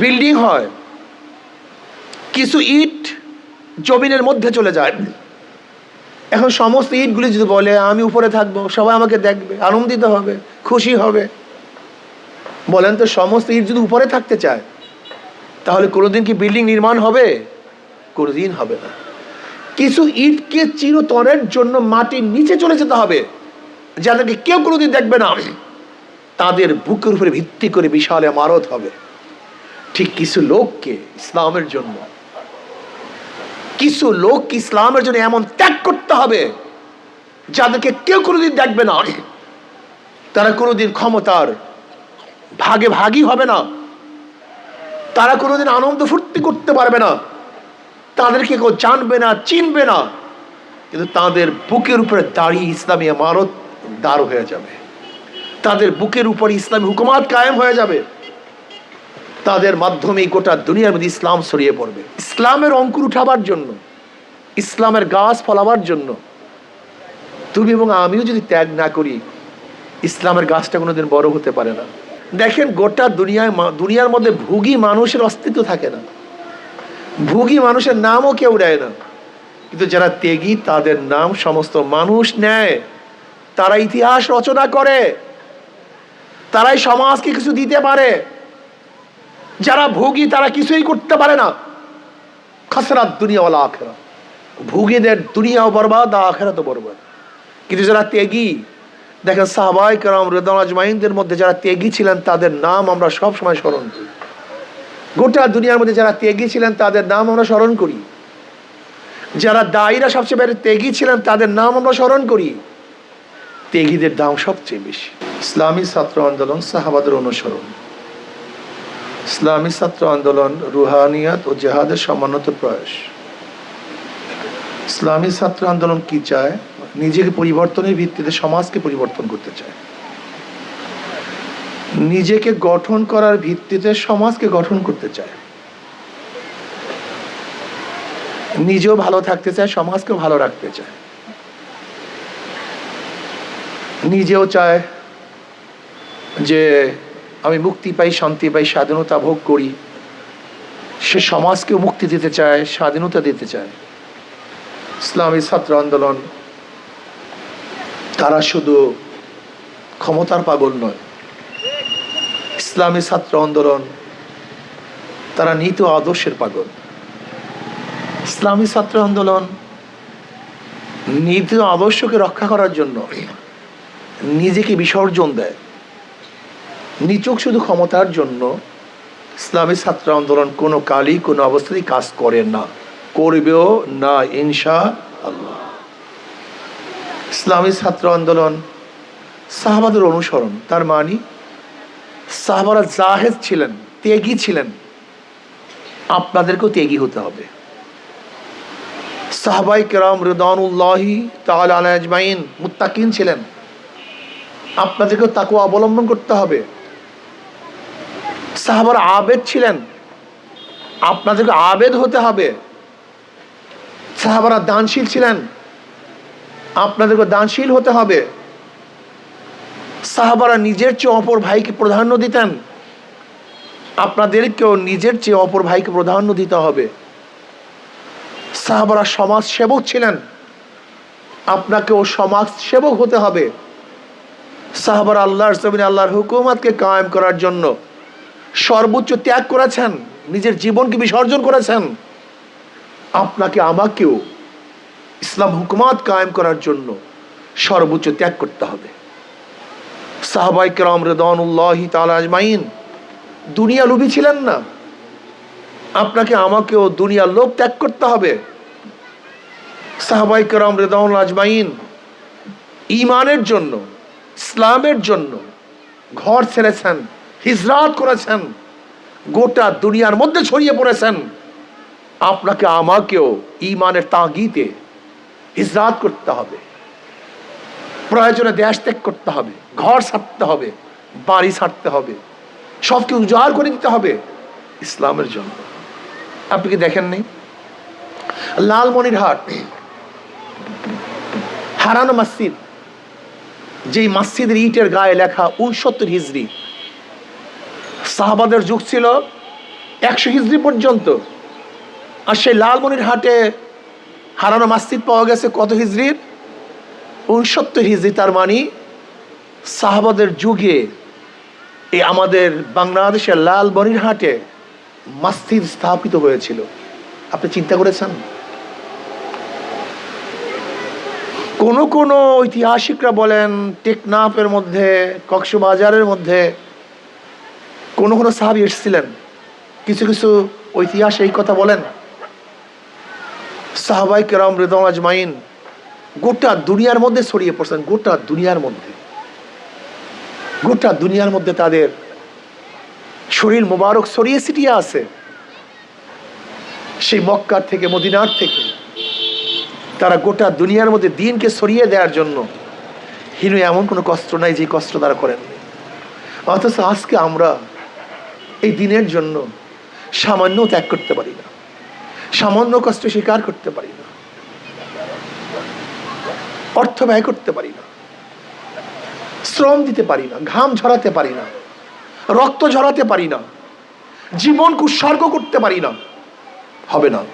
Building হয়, কিছু ইট জমিনের মধ্যে চলে যায়। এখন সমস্ত ইটগুলি যদি বলে, আমি উপরে থাকব, সবাই আমাকে দেখবে, আনন্দিত হবে, খুশি হবে। বলেন তো, সমস্ত ইট যদি উপরে থাকতে চায়, তাহলে কোনোদিন কি বিল্ডিং নির্মাণ হবে? কোনোদিন হবে না। কিছু ইটকে চিরতরের জন্য মাটির নিচে চলে যেতে হবে, যাদেরকে কেউ কোনোদিন দেখবে না। তাদের বুকের উপরে ভিত্তি করে বিশাল মারত হবে। ঠিক কিছু লোককে ইসলামের জন্য। কিছু লোক ইসলামের জন্য এমন ত্যাগ করতে হবে, যাদেরকে কেউ কোনোদিন দেখবে না। তারা কোনোদিন ক্ষমতার ভাগে ভাগই হবে না। তারা কোনোদিন আনন্দ ফুর্তি করতে পারবে না। তাদেরকে কেউ জানবে না, চিনবে না। কিন্তু তাদের বুকের উপরে দাঁড়িয়ে ইসলামী মারত দাঁড় হয়ে যাবে। তাদের বুকের উপর ইসলামী হুকুমাত কায়েম হয়ে যাবে। তাদের মাধ্যমেই গোটা দুনিয়ার মধ্যে ইসলাম ছড়িয়ে পড়বে। ইসলামের অঙ্কুর উঠাবার জন্য, ইসলামের গাছ ফলাবার জন্য, তুমি এবং আমিও যদি ত্যাগ না করি, ইসলামের গাছটা কোনোদিন বড় হতে পারে না। দেখেন, গোটা দুনিয়ায় দুনিয়ার মধ্যে ভুগি মানুষের অস্তিত্ব থাকে না। ভুগি মানুষের নামও কেউ নেয় না। কিন্তু যারা ত্যাগী, তাদের নাম সমস্ত মানুষ নেয়। তারা ইতিহাস রচনা করে। তারাই সমাজকে কিছু দিতে পারে। যারা ভোগী, তারা কিছুই করতে পারে না। খসরাত দুনিয়াওয়ালা আখেরা ভুগীদের দুনিয়াও বরবাদ আখেরা তো বরবাদ। কিন্তু যারা ত্যাগী দেখেন সাহবাই কারাম রেদান আজমাইনদের মধ্যে যারা ত্যাগী ছিলেন, তাদের নাম আমরা সব সময় স্মরণ করি। গোটা দুনিয়ার মধ্যে যারা ত্যাগী ছিলেন, তাদের নাম আমরা স্মরণ করি। যারা দায়ীরা সবচেয়ে বেড়ে ত্যাগী ছিলেন, তাদের নাম আমরা স্মরণ করি। ত্যাগীদের দাম সবচেয়ে বেশি। ইসলামী ছাত্র আন্দোলন সাহাবাদের অনুসরণ। ইসলামী ছাত্র আন্দোলন, রুহানিয়াত ও জেহাদের সমন্বিত প্রয়াস। ইসলামী ছাত্র আন্দোলন কি চায়? নিজেকে পরিবর্তনের ভিত্তিতে সমাজকে পরিবর্তন করতে চায়। নিজেকে গঠন করার ভিত্তিতে সমাজকে গঠন করতে চায়। নিজেও ভালো থাকতে চায়, সমাজকেও ভালো রাখতে চায়। নিজেও চায় যে আমি মুক্তি পাই, শান্তি পাই, স্বাধীনতা ভোগ করি। সে সমাজকেও মুক্তি দিতে চায়, স্বাধীনতা দিতে চায়। ইসলামী ছাত্র আন্দোলন, তারা শুধু ক্ষমতার পাগল নয়। ইসলামী ছাত্র আন্দোলন, তারা নীত আদর্শের পাগল। ইসলামী ছাত্র আন্দোলন নীতি আদর্শকে রক্ষা করার জন্য নিজেকে বিসর্জন দেয়। নিচক শুধু ক্ষমতার জন্য ইসলামী ছাত্র আন্দোলন কোনো কালই, কোনো অবস্থাতেই কাজ করে না। করবেও না ইনশা আল্লাহ ইসলামী ছাত্র আন্দোলন সাহাবাদের অনুসরণ, তার মানি সাহাবারা জাহেদ ছিলেন, ত্যাগী ছিলেন। আপনাদেরকেও ত্যাগী হতে হবে। সাহাবাই কেরাম রেদানুল্লাহি তাহলে আলাজমাইন মুত্তাকিন ছিলেন। আপনাদেরকেও তাকে অবলম্বন করতে হবে। সাহাবার আবেদ ছিলেন। আপনাদেরকে আবেদ হতে হবে। সাহাবারা দানশীল ছিলেন। আপনাদেরকে দানশীল হতে হবে। সাহাবারা নিজের চেয়ে অপর ভাইকে প্রাধান্য দিতেন। আপনাদেরকেও নিজের চেয়ে অপর ভাইকে প্রাধান্য দিতে হবে। সাহাবারা সমাজ সেবক ছিলেন। আপনাকেও সমাজ সেবক হতে হবে। সাহাবার আল্লাহর জমিনে আল্লাহর হুকুমাতকে কায়েম করার জন্য সর্বোচ্চ ত্যাগ করেছেন, নিজের জীবনকে বিসর্জন করেছেন। আপনাকে আমাকেও ইসলাম হুকুমাত কায়েম করার জন্য সর্বোচ্চ ত্যাগ করতে হবে। সাহাবাই কেরাম রেদানুল্লাহ তালা আজমাইন, দুনিয়া লুবি ছিলেন না। আপনাকে আমাকেও দুনিয়ার লোভ ত্যাগ করতে হবে। সাহাবাই কেরাম রেদাউল আজমাইন ইমানের জন্য, ইসলামের জন্য ঘর ছেড়েছেন। হিজরাত করেছেন, গোটা দুনিয়ার মধ্যে ছড়িয়ে পড়েছেন। আপনাকে, আমাকেও ইমানের তাগিতে হিজরাত করতে হবে। প্রয়োজনে দেশ ত্যাগ করতে হবে, ঘর ছাড়তে হবে, বাড়ি ছাড়তে হবে, সবকে উজাড় করে দিতে হবে ইসলামের জন্য। আপনি কি দেখেন নেই? লালমনিরহাট, হারানো মসজিদ, যেই মসজিদের ইটের গায়ে লেখা উনসত্তর হিজড়ি সাহাবাদের যুগ ছিল একশো হিজড়ি পর্যন্ত। আর সেই লালমনির হাটে হারানো মাসজিদ পাওয়া গেছে কত হিজড়ির উনসত্তর হিজড়ি তার মানে সাহাবাদের যুগে এই আমাদের বাংলাদেশের লালবনির হাটে মাসজিদ স্থাপিত হয়েছিল। আপনি চিন্তা করেছেন? কোন কোন ঐতিহাসিকরা বলেন, টেকনাফের মধ্যে, কক্সবাজারের মধ্যে কোন কোন সাহাবি এসেছিলেন, কিছু কিছু ঐতিহাস এই কথা বলেন। সাহাবাই কেরাম রেদম আজমাইন গোটা দুনিয়ার মধ্যে ছড়িয়ে পড়ছেন, গোটা দুনিয়ার মধ্যে। গোটা দুনিয়ার মধ্যে তাদের শরীর মোবারক ছড়িয়ে ছিটিয়ে আছে। সেই মক্কার থেকে, মদিনার থেকে তারা গোটা দুনিয়ার মধ্যে দিনকে ছড়িয়ে দেওয়ার জন্য হিনু এমন কোনো কষ্ট নাই যে কষ্ট তারা করেন অথচ আজকে আমরা এই দিনের জন্য সামান্য ত্যাগ করতে পারি না। সামান্য কষ্ট স্বীকার করতে পারি না। অর্থ ব্যয় করতে পারি না। শ্রম দিতে পারি না, ঘাম ঝরাতে পারি না, রক্ত ঝরাতে পারি না, জীবন উৎসর্গ করতে পারি না। হবে না।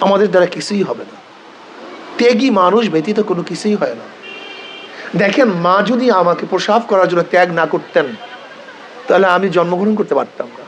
আমাদের দ্বারা কিছুই হবে না। ত্যাগী মানুষ ব্যতীত কোনো কিছুই হয় না। দেখেন মা যদি আমাকে প্রসাব করার জন্য ত্যাগ না করতেন তাহলে আমি জন্মগ্রহণ করতে পারতাম না।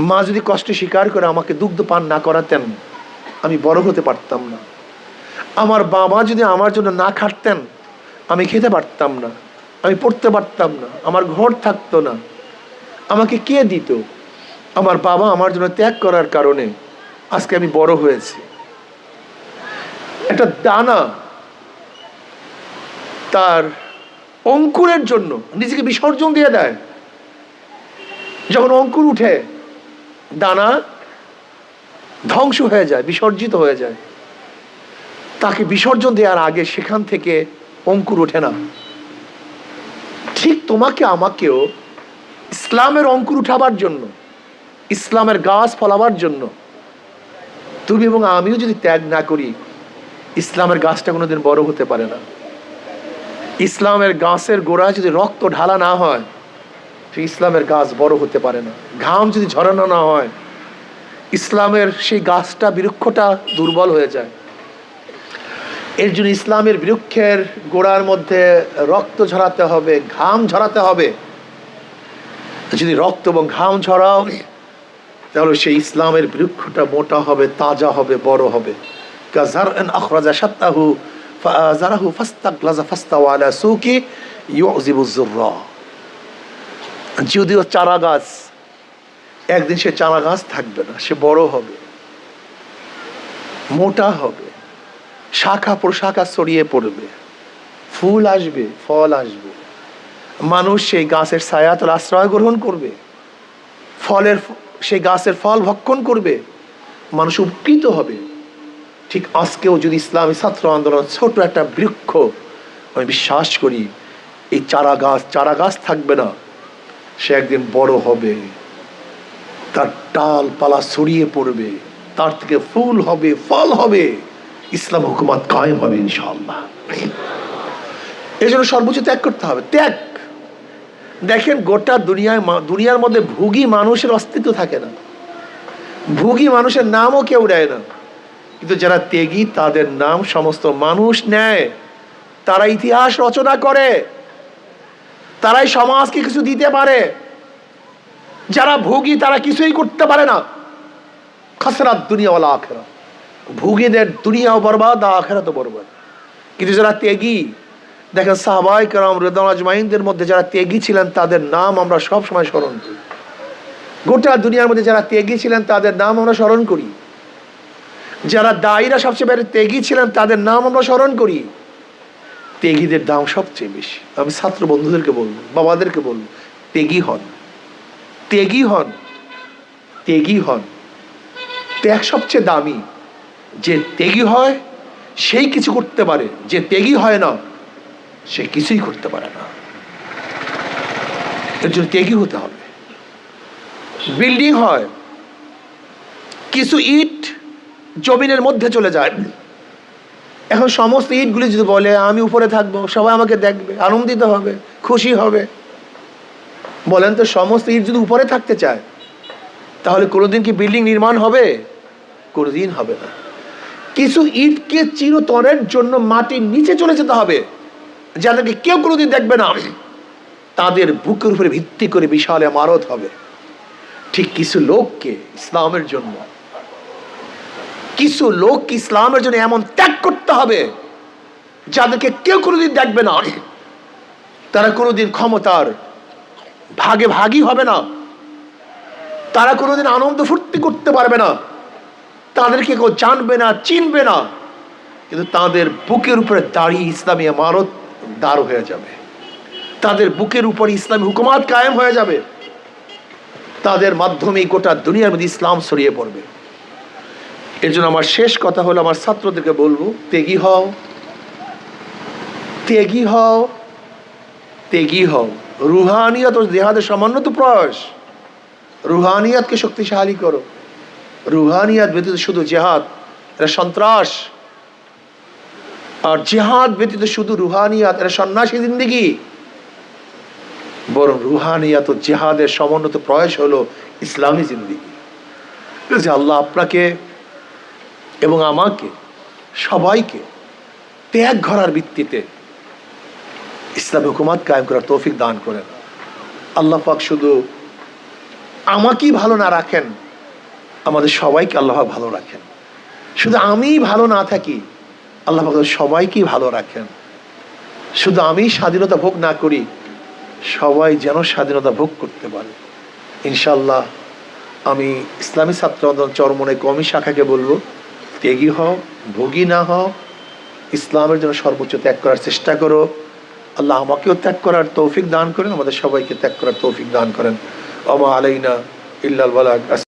মা যদি কষ্ট স্বীকার করে আমাকে দুগ্ধ পান না করাতেন, আমি বড় হতে পারতাম না। আমার বাবা যদি আমার জন্য না খাটতেন, আমি খেতে পারতাম না। আমি পড়তে পারতাম না। আমার ঘর থাকতো না। আমাকে কে দিত? আমার বাবা আমার জন্য ত্যাগ করার কারণে আজকে আমি বড় হয়েছি। একটা দানা তার অঙ্কুরের জন্য নিজেকে বিসর্জন দিয়ে দেয়। যখন অঙ্কুর উঠে, দানা ধ্বংস হয়ে যায়, বিসর্জিত হয়ে যায়। তাকে বিসর্জন দেওয়ার আগে সেখান থেকে অঙ্কুর ওঠে না। ঠিক তোমাকে আমাকেও ইসলামের অঙ্কুর উঠাবার জন্য, ইসলামের গাছ ফলাবার জন্য, তুমি এবং আমিও যদি ত্যাগ না করি, ইসলামের গাছটা কোনোদিন বড় হতে পারে না। ইসলামের গাছের গোড়ায় যদি রক্ত ঢালা না হয় ইসলামের গাছ বড় হতে পারে না। ঘাম যদি ঝরানো না হয়, ইসলামের সেই গাছটা, বৃক্ষটা দুর্বল হয়ে যায়। এর জন্য ইসলামের বৃক্ষের গোড়ার মধ্যে রক্ত ঝরাতে হবে, ঘাম ঝরাতে হবে। যদি রক্ত এবং ঘাম ঝরাও, তাহলে সেই ইসলামের বৃক্ষটা মোটা হবে, তাজা হবে, বড় হবে। যুররা যদিও চারা গাছ, একদিন সে চারা গাছ থাকবে না, সে বড় হবে, মোটা হবে, শাখা প্রশাখা ছড়িয়ে পড়বে, ফুল আসবে, ফল আসবে। মানুষ সেই গাছের ছায়াতল আশ্রয় গ্রহণ করবে, ফলের সেই গাছের ফল ভক্ষণ করবে, মানুষ উপকৃত হবে। ঠিক আজকেও যদি ইসলামী ছাত্র আন্দোলন ছোট একটা বৃক্ষ, আমি বিশ্বাস করি, এই চারা গাছ চারা গাছ থাকবে না। সে একদিন বড় হবে, তার ডাল পালা ছড়িয়ে পড়বে, তার থেকে ফুল হবে, ফল হবে, ইসলাম হুকুমাত কায়েম হবে ইনশাআল্লাহ। এই জন্য সর্বোচ্চ ত্যাগ করতে হবে, ত্যাগ। দেখেন গোটা দুনিয়ায় দুনিয়ার মধ্যে ভুগি মানুষের অস্তিত্ব থাকে না। ভুগি মানুষের নামও কেউ নেয় না। কিন্তু যারা ত্যাগী, তাদের নাম সমস্ত মানুষ নেয়। তারা ইতিহাস রচনা করে। তারাই সমাজকে কিছু দিতে পারে। যারা ভোগী, তারা কিছুই করতে পারে না। খাসরাত দুনিয়াওয়ালা আখেরা ভুগীদের দুনিয়াও বরবাদ আখেরা তো বরবাদ। কিন্তু যারা ত্যাগী দেখেন সাহবাই কারাম রেদান আজমাইনদের মধ্যে যারা ত্যাগী ছিলেন, তাদের নাম আমরা সব সময় স্মরণ করি। গোটা দুনিয়ার মধ্যে যারা ত্যাগী ছিলেন, তাদের নাম আমরা স্মরণ করি। যারা দায়ীরা সবচেয়ে বেড়ে ত্যাগী ছিলেন, তাদের নাম আমরা স্মরণ করি। ত্যাগীদের দাম সবচেয়ে বেশি। আমি ছাত্র বন্ধুদেরকে বলব, বাবাদেরকে বলব ত্যাগী হন। ত্যাগী হন ত্যাগী হন। ত্যাগ সবচেয়ে দামি। যে ত্যাগী হয়, সেই কিছু করতে পারে। যে ত্যাগী হয় না, সে কিছুই করতে পারে না। এর জন্য ত্যাগী হতে হবে। বিল্ডিং হয়, কিছু ইট জমিনের মধ্যে চলে যায়। এখন সমস্ত ইটগুলি যদি বলে, আমি উপরে থাকব, সবাই আমাকে দেখবে, আনন্দিত হবে, খুশি হবে। বলেন তো, সমস্ত ইট যদি উপরে থাকতে চায়, তাহলে কোনোদিন কি বিল্ডিং নির্মাণ হবে? কোনোদিন হবে না। কিছু ইটকে চিরতরের জন্য মাটির নিচে চলে যেতে হবে, যাদেরকে কেউ কোনোদিন দেখবে না। তাদের বুকের উপরে ভিত্তি করে বিশাল ইমারত হবে। ঠিক কিছু লোককে ইসলামের জন্য কিছু লোক ইসলামের জন্য এমন ত্যাগ করতে হবে যাদেরকে কেউ কোনোদিন দেখবে না। তারা কোনোদিন ক্ষমতার ভাগে ভাগই হবে না। তারা কোনোদিন আনন্দ ফুর্তি করতে পারবে না। তাদেরকে কেউ জানবে না, চিনবে না। কিন্তু তাদের বুকের উপরে দাঁড়িয়ে ইসলামী ইমারত দাঁড় হয়ে যাবে। তাদের বুকের উপর ইসলামী হুকুমাত কায়েম হয়ে যাবে। তাদের মাধ্যমে গোটা দুনিয়ার মধ্যে ইসলাম ছড়িয়ে পড়বে। এর জন্য আমার শেষ কথা হলো আমার ছাত্রদেরকে বলব, তেগি হও। তেগি হও। তেগি হও। রুহানিয়ত ও জেহাদের সমন্বিত প্রয়াস। রুহানিয়াতকে শক্তিশালী করো। রুহানিয়াত ব্যতীত শুধু জেহাদ এটা সন্ত্রাস। আর জেহাদ ব্যতীত শুধু রুহানিয়াত এটা সন্ন্যাসী জিন্দিগি। বরং রুহানিয়াত ও জেহাদের সমন্বত প্রয়াস হলো ইসলামী জিন্দিগি। আল্লাহ আপনাকে এবং আমাকে, সবাইকে ত্যাগ ঘরার ভিত্তিতে ইসলামী হুকুমাত কায়েম করার তৌফিক দান করেন। আল্লাহ পাক শুধু আমাকেই ভালো না রাখেন, আমাদের সবাইকে আল্লাহ ভালো রাখেন। শুধু আমি ভালো না থাকি, আল্লাহ পাক সবাইকেই ভালো রাখেন। শুধু আমি স্বাধীনতা ভোগ না করি, সবাই যেন স্বাধীনতা ভোগ করতে পারে। ইনশাল্লাহ আমি ইসলামী ছাত্র চরমনে কমি শাখাকে বলব ত্যাগী হও, ভোগী না হও, ইসলামের জন্য সর্বোচ্চ ত্যাগ করার চেষ্টা করো। আল্লাহ আমাকেও ত্যাগ করার তৌফিক দান করেন, আমাদের সবাইকে ত্যাগ করার তৌফিক দান করেন। অমা আলাইনা ইল্লাল বালাক